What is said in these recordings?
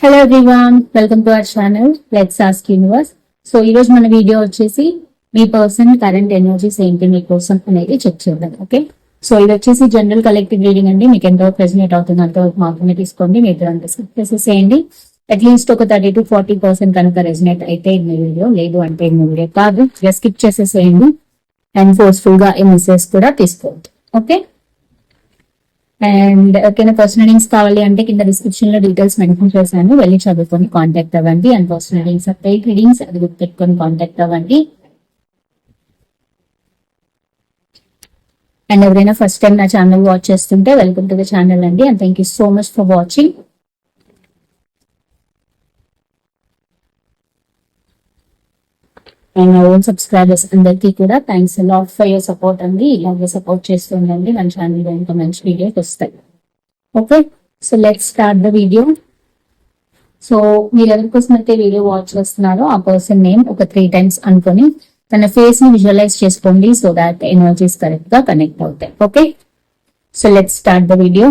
Hello everyone welcome to our channel let's ask universe so ఈ రోజు మన video వచ్చేసి మీ పర్సన్ కరెంట్ ఎనర్జీస్ ఏంటి మీ కోసం అనేది చెక్ చేద్దాం ఓకే సో ఇది వచ్చేసి జనరల్ కలెక్టివ్ రీడింగ్ అండి. మీకు ఎంతో ప్రెసినేట్ అవుతుంది అంతవరకు మాత్రమే తీసుకోండి మీ ఇద్దరు డిస్కస్ చేసేసేయండి. అట్లీస్ట్ ఒక థర్టీ టు ఫార్టీ పర్సెంట్ కనుక రెసినేట్ అయితే మీ వీడియో లేదు అంటే మీ వీడియో కాదు. స్కిప్ చేసేసేయండి. అండ్ ఫోర్స్ఫుల్గా ఈ మెసేజ్ కూడా తీసుకోవద్దు ఓకే అండ్ ఓకేనా పర్సనల్ రీడింగ్స్ కావాలి అంటే కింద డిస్క్రిప్షన్లో డీటెయిల్స్ మెన్షన్ చేశాను. వెళ్ళి చదువుకొని కాంటాక్ట్ అవ్వండి. And personal readings paid readings అది గుర్తుపెట్టుకొని కాంటాక్ట్ అవ్వండి. అండ్ ఎవరైనా ఫస్ట్ టైం నా ఛానల్ వాచ్ చేస్తుంటే వెల్కమ్ టు ద ఛానల్ అండి. And thank you so much for watching and నా ఓన్ సబ్స్క్రైబర్స్ అందరికీ కూడా thanks lot for your support అండి. ఇలాగే సపోర్ట్ చేస్తూ ఉండండి. మన ఛానల్లో ఇంకా మంచి వీడియోస్ వస్తాయి. Okay so let start the video so మీరు ఎవరికోసం అయితే వీడియో వాచ్ చేస్తున్నారో ఆ పర్సన్ నేమ్ ఒక త్రీ టైమ్స్ అనుకొని తన ఫేస్ని విజువలైజ్ చేసుకోండి సో దాట్ ఎనర్జీస్ కరెక్ట్గా కనెక్ట్ అవుతాయి. Okay so let start the video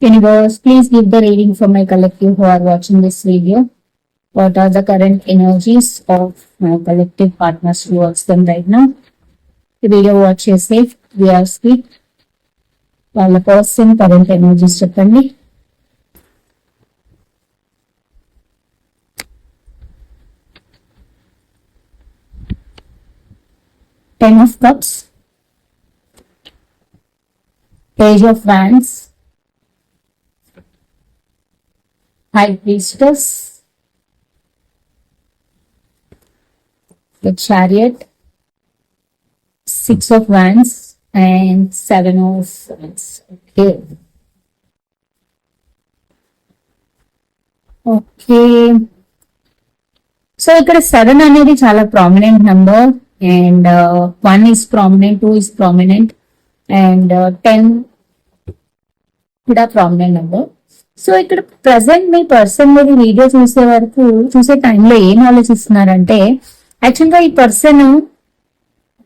Universe, please give the reading for my collective who are watching this video. What are the current energies of my collective partners towards them right now? The video watch is safe. We are sweet. వాళ్ళ person current energies చెప్పండి ten of cups Page of France high priestess the Chariot, Six of Wands, and Seven of Wands. Okay. Okay so ఇక్కడ seven అనేది చాలా prominent number and one is prominent two is prominent and ten కూడా prominent number so ఇక్కడ present మీ person మీద video చూసే వరకు చూసే టైంలో ఏం ఆలోచిస్తున్నారంటే యాక్చువల్గా ఈ పర్సన్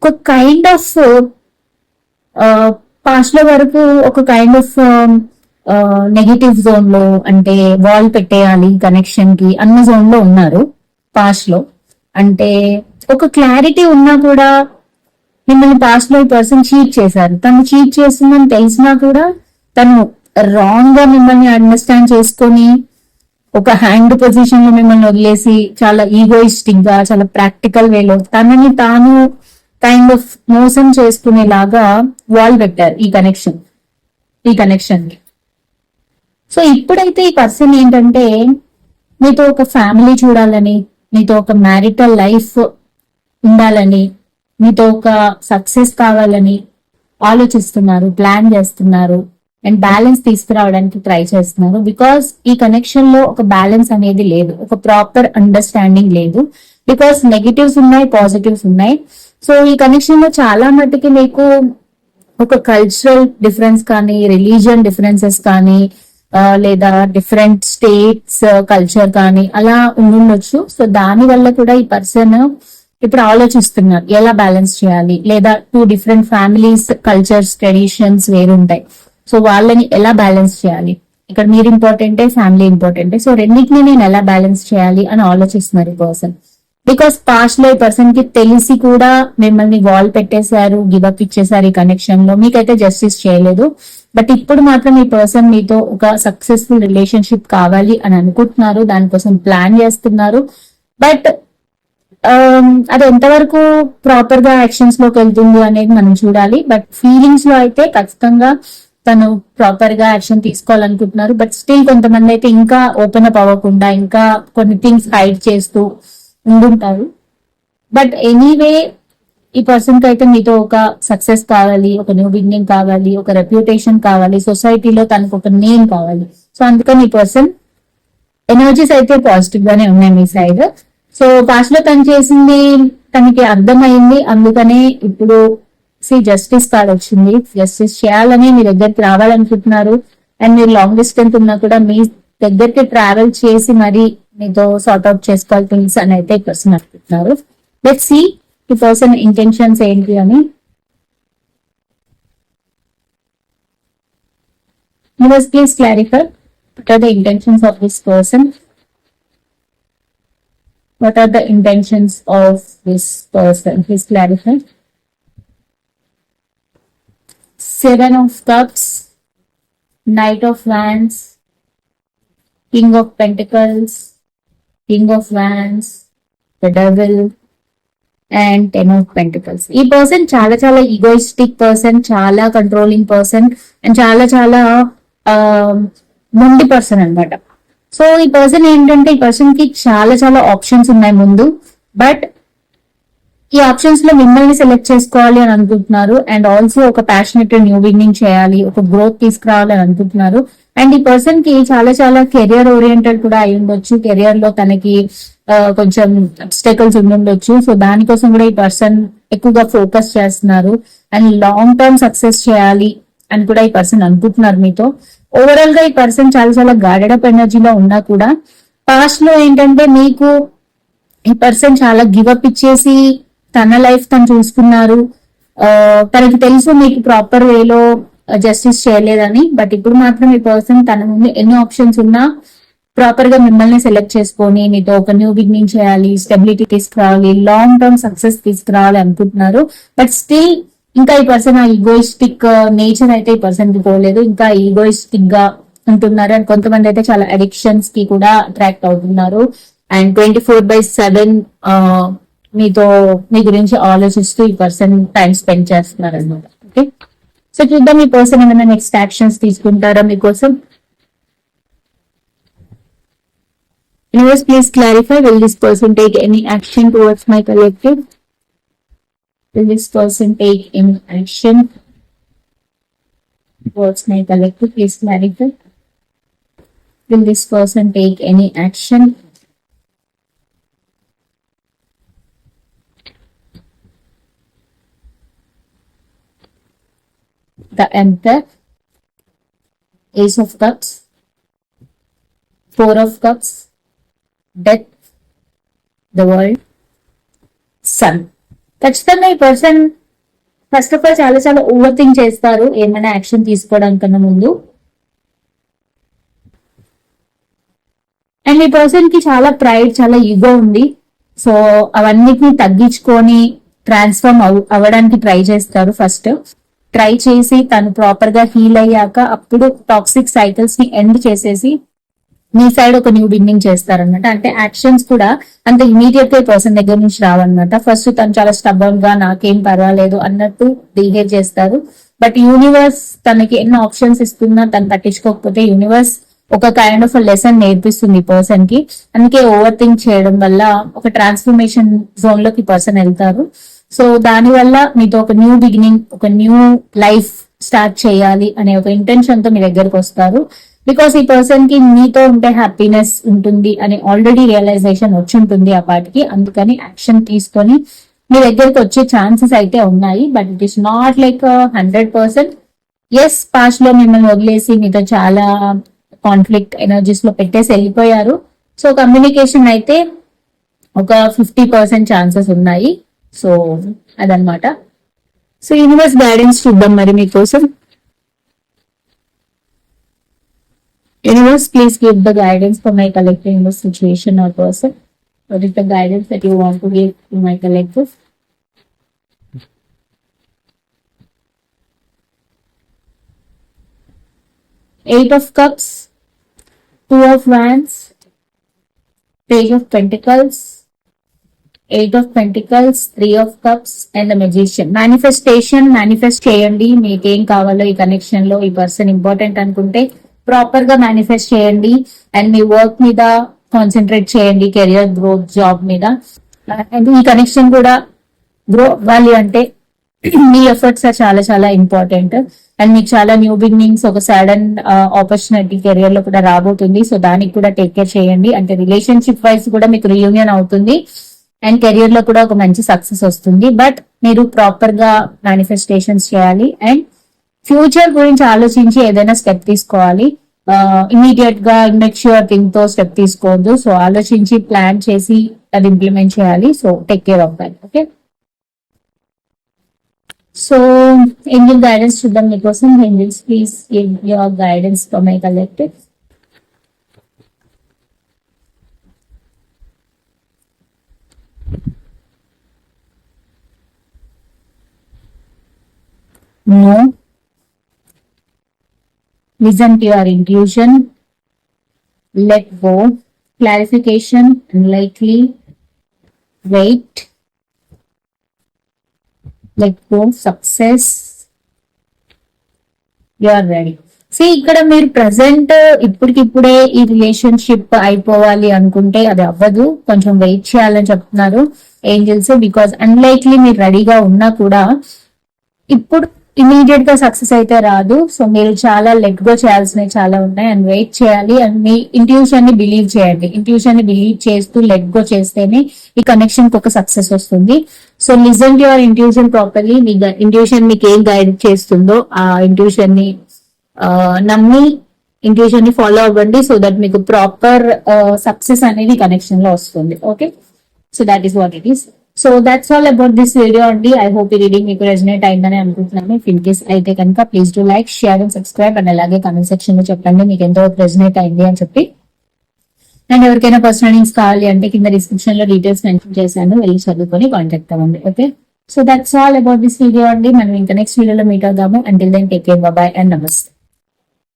ఒక కైండ్ ఆఫ్ పాస్ట్లో వరకు ఒక కైండ్ ఆఫ్ నెగిటివ్ జోన్లో అంటే వాల్ పెట్టేయాలి కనెక్షన్కి అన్న జోన్లో ఉన్నారు పాస్ట్లో. అంటే ఒక క్లారిటీ ఉన్నా కూడా మిమ్మల్ని పాస్ట్లో ఈ పర్సన్ చీట్ చేశారు. తను చీట్ చేసిందని తెలిసినా కూడా తను రాంగ్గా మిమ్మల్ని అండర్స్టాండ్ చేసుకొని ఒక హ్యాండ్ పొజిషన్లో మిమ్మల్ని వదిలేసి చాలా ఈగోయిస్టిక్గా చాలా ప్రాక్టికల్ వేలో తనని తాను కైండ్ ఆఫ్ మోసం చేసుకునేలాగా వాల్ పెట్టారు ఈ కనెక్షన్ ఈ కనెక్షన్కి సో ఇప్పుడైతే ఈ పర్సన్ ఏంటంటే మీతో ఒక ఫ్యామిలీ చూడాలని మీతో ఒక మ్యారిటల్ లైఫ్ ఉండాలని మీతో ఒక సక్సెస్ కావాలని ఆలోచిస్తున్నారు ప్లాన్ చేస్తున్నారు. అండ్ బ్యాలెన్స్ తీసుకురావడానికి ట్రై చేస్తున్నారు. బికాస్ ఈ కనెక్షన్లో ఒక బ్యాలెన్స్ అనేది లేదు. ఒక ప్రాపర్ అండర్స్టాండింగ్ లేదు. బికాస్ నెగిటివ్స్ ఉన్నాయి పాజిటివ్స్ ఉన్నాయి. సో ఈ కనెక్షన్లో చాలా మట్టుకి మీకు ఒక కల్చరల్ డిఫరెన్స్ కానీ రిలీజియన్ డిఫరెన్సెస్ కానీ లేదా డిఫరెంట్ స్టేట్స్ కల్చర్ కానీ అలా ఉండొచ్చు సో దాని వల్ల కూడా ఈ పర్సన్ ఇప్పుడు ఆలోచిస్తున్నారు. ఎలా బ్యాలెన్స్ చేయాలి? లేదా two different families cultures traditions వేరుంటాయి. So వాళ్ళని ఎలా బ్యాలెన్స్ చేయాలి? ఇక్కడ మీరు ఇంపార్టెంటే ఫ్యామిలీ ఇంపార్టెంటే సో రెండింటిని నేను ఎలా బ్యాలెన్స్ చేయాలి అని ఆలోచిస్తున్నారు ఈ పర్సన్ బికాస్ పాస్ట్లో ఈ పర్సన్కి తెలిసి కూడా మిమ్మల్ని వాల్ పెట్టేశారు గివప్ ఇచ్చేసారు ఈ కనెక్షన్లో. మీకైతే జస్టిస్ చేయలేదు. బట్ ఇప్పుడు మాత్రం ఈ పర్సన్ మీతో ఒక సక్సెస్ఫుల్ రిలేషన్షిప్ కావాలి అని అనుకుంటున్నారు. దానికోసం ప్లాన్ చేస్తున్నారు. బట్ um, అది ఎంతవరకు ప్రాపర్గా యాక్షన్స్లోకి వెళ్తుంది అనేది మనం చూడాలి. బట్ ఫీలింగ్స్లో అయితే ఖచ్చితంగా తను ప్రాపర్గా యాక్షన్ తీసుకోవాలనుకుంటున్నారు. బట్ స్టిల్ కొంతమంది అయితే ఇంకా ఓపెన్ అప్ అవ్వకుండా ఇంకా కొన్ని థింగ్స్ హైడ్ చేస్తూ ఉండుంటారు. బట్ ఎనీవే ఈ పర్సన్కి అయితే మీతో ఒక సక్సెస్ కావాలి ఒక న్యూ బిగినింగ్ కావాలి ఒక రెప్యుటేషన్ కావాలి సొసైటీలో తనకు ఒక నేమ్ కావాలి. సో అందుకని ఈ పర్సన్ ఎనర్జీస్ అయితే పాజిటివ్ గానే ఉన్నాయి మీ సైడ్ సో పాస్ట్లో తను చేసింది తనకి అర్థమైంది అందుకనే ఇప్పుడు సి జస్టిస్ కార్డ్ వచ్చింది జస్టిస్ చేయాలని మీ దగ్గరికి రావాలనుకుంటున్నారు అండ్ మీరు లాంగ్ డిస్టెన్స్ ఉన్నా కూడా మీ దగ్గరికి ట్రావెల్ చేసి మరి మీతో సార్ట్ అవుట్ చేసుకోవాలి థింగ్స్ అని అయితే ఈ పర్సన్ అనుకుంటున్నారు లెట్ సి ఈ పర్సన్ ఇంటెన్షన్స్ ఏంటి అని Universe, please clarify what are the intentions of this person? What are the intentions of this person? Please clarify. Seven of cups knight of wands king of pentacles king of wands double and ten of pentacles ఈ person చాలా చాలా egoistic person చాలా controlling person and చాలా చాలా um, మొండి person అన్నమాట. So ఈ person ఏంటంటే ఈ పర్సన్కి చాలా చాలా ఆప్షన్స్ ఉన్నాయి ముందు బట్ ఈ ఆప్షన్స్లో మిమ్మల్ని సెలెక్ట్ చేసుకోవాలి అని అనుకుంటున్నారు అండ్ ఆల్సో ఒక ప్యాషనెట్ న్యూ బిగినింగ్ చేయాలి ఒక గ్రోత్ తీసుకురావాలి అని అనుకుంటున్నారు. అండ్ ఈ పర్సన్కి చాలా చాలా కెరియర్ ఓరియంటెడ్ కూడా అయి ఉండొచ్చు. కెరియర్లో తనకి కొంచెం అబ్స్టకల్స్ ఉండొచ్చు. సో దానికోసం కూడా ఈ పర్సన్ ఎక్కువగా ఫోకస్ చేస్తున్నారు. అండ్ లాంగ్ టర్మ్ సక్సెస్ చేయాలి అని కూడా ఈ పర్సన్ అనుకుంటున్నారు మీతో. ఓవరాల్గా ఈ పర్సన్ చాలా చాలా గార్డెడ్ అప్ ఎనర్జీలో ఉన్నా కూడా పాస్ట్లో ఏంటంటే మీకు ఈ పర్సన్ చాలా గివప్ ఇచ్చేసి తన లైఫ్ తను చూసుకున్నారు. తనకి తెలుసు మీకు ప్రాపర్ వేలో జస్టిస్ చేయలేదని బట్ ఇప్పుడు మాత్రం ఈ పర్సన్ తన ముందు ఎన్ని ఆప్షన్స్ ఉన్నా ప్రాపర్గా మిమ్మల్ని సెలెక్ట్ చేసుకొని మీతో ఒక న్యూ బిగినింగ్ చేయాలి స్టెబిలిటీ తీసుకురావాలి లాంగ్ టర్మ్ సక్సెస్ తీసుకురావాలి అనుకుంటున్నారు. బట్ స్టిల్ ఇంకా ఈ పర్సన్ ఆ ఈగోయిస్టిక్ నేచర్ అయితే ఈ పర్సన్కి పోలేదు. ఇంకా ఈగోయిస్టిక్గా ఉంటున్నారు. అండ్ కొంతమంది అయితే చాలా అడిక్షన్స్కి కూడా అట్రాక్ట్ అవుతున్నారు. And twenty four by seven మీతో మీ గురించి ఆలోచిస్తూ ఈ పర్సన్ టైం స్పెండ్ చేస్తున్నారు అనమాట ఓకే సో చూద్దాం ఈ పర్సన్ ఏమైనా నెక్స్ట్ యాక్షన్స్ తీసుకుంటారా మీకోసం Universe, please clarify, will this person take any action towards my collective? Will this person take any action towards my collective? Please clarify. Will this person take any action? The Emperor, Ace of Cups, Four of Cups, death the world sun ఖచ్చితంగా ఈ person first of all చాలా చాలా overthink చేస్తారు. ఏమైనా action తీసుకోవడానికన్నా ముందు. And ఈ పర్సన్కి చాలా ప్రైడ్ చాలా ఈగో ఉంది. సో అవన్నిటిని తగ్గించుకొని ట్రాన్స్ఫార్మ్ అవ్వడానికి ట్రై చేస్తారు ఫస్ట్ ట్రై చేసి తను ప్రాపర్గా హీల్ అయ్యాక అప్పుడు టాక్సిక్ సైకిల్స్ని ఎండ్ చేసేసి మీ సైడ్ ఒక న్యూ బిగినింగ్ చేస్తారనమాట అంటే యాక్షన్స్ కూడా అంత ఇమీడియట్గా పర్సన్ దగ్గర నుంచి రావన్నమాట. ఫస్ట్ తను చాలా స్టబన్గా నాకేం పర్వాలేదు అన్నట్టు బిహేవ్ చేస్తారు. బట్ యూనివర్స్ తనకి ఎన్ని ఆప్షన్స్ ఇస్తున్నా తను పట్టించుకోకపోతే యూనివర్స్ ఒక కైండ్ ఆఫ్ లెసన్ నేర్పిస్తుంది పర్సన్కి. అందుకే ఓవర్ థింక్ చేయడం వల్ల ఒక ట్రాన్స్ఫర్మేషన్ జోన్లోకి పర్సన్ వెళ్తారు. సో దానివల్ల మీతో ఒక న్యూ బిగినింగ్ ఒక న్యూ లైఫ్ స్టార్ట్ చేయాలి అనే ఒక ఇంటెన్షన్తో మీ దగ్గరకు వస్తారు. బికాస్ ఈ పర్సన్కి మీతో ఉంటే హ్యాపీనెస్ ఉంటుంది అని ఆల్రెడీ రియలైజేషన్ వచ్చి ఉంటుంది ఆ పాటికి. అందుకని యాక్షన్ తీసుకొని మీ దగ్గరకు వచ్చే ఛాన్సెస్ అయితే ఉన్నాయి. But it is not like hundred percent as పాస్ట్లో మిమ్మల్ని వదిలేసి మీతో చాలా కాన్ఫ్లిక్ట్ ఎనర్జీస్లో పెట్టేసి వెళ్ళిపోయారు. సో కమ్యూనికేషన్ అయితే ఒక ఫిఫ్టీ పర్సెంట్ ఛాన్సెస్ ఉన్నాయి. సో అదనమాట సో యూనివర్స్ గైడెన్స్ చూద్దాం మరి మీకోసం Universe, please give the guidance for my collective in this situation or person. What is the guidance that you want to give to my collective? Eight of Cups, Two of Wands, Page of Pentacles, eight of pentacles three of cups and magician Magician. Manifestation, చేయండి చేయండి. మీకేం కావాలో ఈ కనెక్షన్లో ఈ person important అనుకుంటే ప్రాపర్గా manifest చేయండి. అండ్ మీ వర్క్ మీద కాన్సన్ట్రేట్ చేయండి. కెరియర్ గ్రోత్ జాబ్ మీద. అండ్ ఈ కనెక్షన్ కూడా గ్రో అవ్వాలి అంటే మీ ఎఫర్ట్స్ చాలా చాలా ఇంపార్టెంట్ అండ్ మీకు చాలా న్యూ బిగినింగ్స్ ఒక సడన్ ఆపర్చునిటీ కెరియర్లో కూడా రాబోతుంది. సో దానికి కూడా టేక్ కేర్ చేయండి. అంటే రిలేషన్షిప్ వైజ్ కూడా మీకు రియూనియన్ అవుతుంది. అండ్ కెరియర్లో కూడా ఒక మంచి సక్సెస్ వస్తుంది. బట్ మీరు ప్రాపర్గా మేనిఫెస్టేషన్స్ చేయాలి. అండ్ ఫ్యూచర్ గురించి ఆలోచించి ఏదైనా స్టెప్ తీసుకోవాలి. ఇమీడియట్గా ఇన్మెచ్యూర్ థింగ్తో స్టెప్ తీసుకోవద్దు. సో ఆలోచించి ప్లాన్ చేసి అది ఇంప్లిమెంట్ చేయాలి. So take care of that okay so angel guidance చూద్దాం మీకోసం. Angels please give your guidance for my collective No. Listen to your intuition. Let go. Clarification. Unlikely. Wait. Let go. Success. You are ready. See ఇక్కడ మీరు present ఇప్పటికిప్పుడే ఈ relationship అయిపోవాలి అనుకుంటే అది అవ్వదు కొంచెం వెయిట్ చేయాలని చెప్తున్నారు ఏంజల్స్ బికాస్ అన్లైక్లీ మీరు రెడీగా ఉన్నా కూడా ఇప్పుడు ఇమీడియట్గా సక్సెస్ అయితే రాదు. సో మీరు చాలా లెట్ గో చేయాల్సినవి చాలా ఉన్నాయి. అండ్ వెయిట్ చేయాలి. అండ్ మీ ఇంట్యూషన్ని బిలీవ్ చేయండి. ఇంట్యూషన్ని బిలీవ్ చేస్తూ లెట్ గో చేస్తేనే ఈ కనెక్షన్కి ఒక సక్సెస్ వస్తుంది. So listen your intuition properly me intuition మీకు ఏం గైడ్ చేస్తుందో ఆ ఇంట్యూషన్ని నమ్మి ఇంట్యూషన్ని ఫాలో అవ్వండి. సో దట్ మీకు ప్రాపర్ సక్సెస్ అనేది కనెక్షన్లో వస్తుంది. Okay so that is what it is so that's all about this video అండి. ఐ హోప్ ఈ రీడింగ్ మీకు రెజినేట్ అయిందని అనుకుంటున్నాను. ఇన్ కేస్ అయితే కనుక please do like share and subscribe and అలాగే కమెంట్ సెక్షన్లో చెప్పండి. మీకు ఎంతో రెజినేట్ అయింది అని చెప్పి. అండ్ ఎవరికైనా పర్సనల్ లింక్స్ కావాలి అంటే కింద డిస్క్రిప్షన్లో డీటెయిల్స్ మెన్షన్ చేశాను. వెళ్ళి చదువుకొని కాంటాక్ట్ అవ్వండి. Okay so that's all about this video అండి. మనం ఇంకా నెక్స్ట్ వీడియోలో మీట్ అవుదాము. Until then take care bye and నమస్తే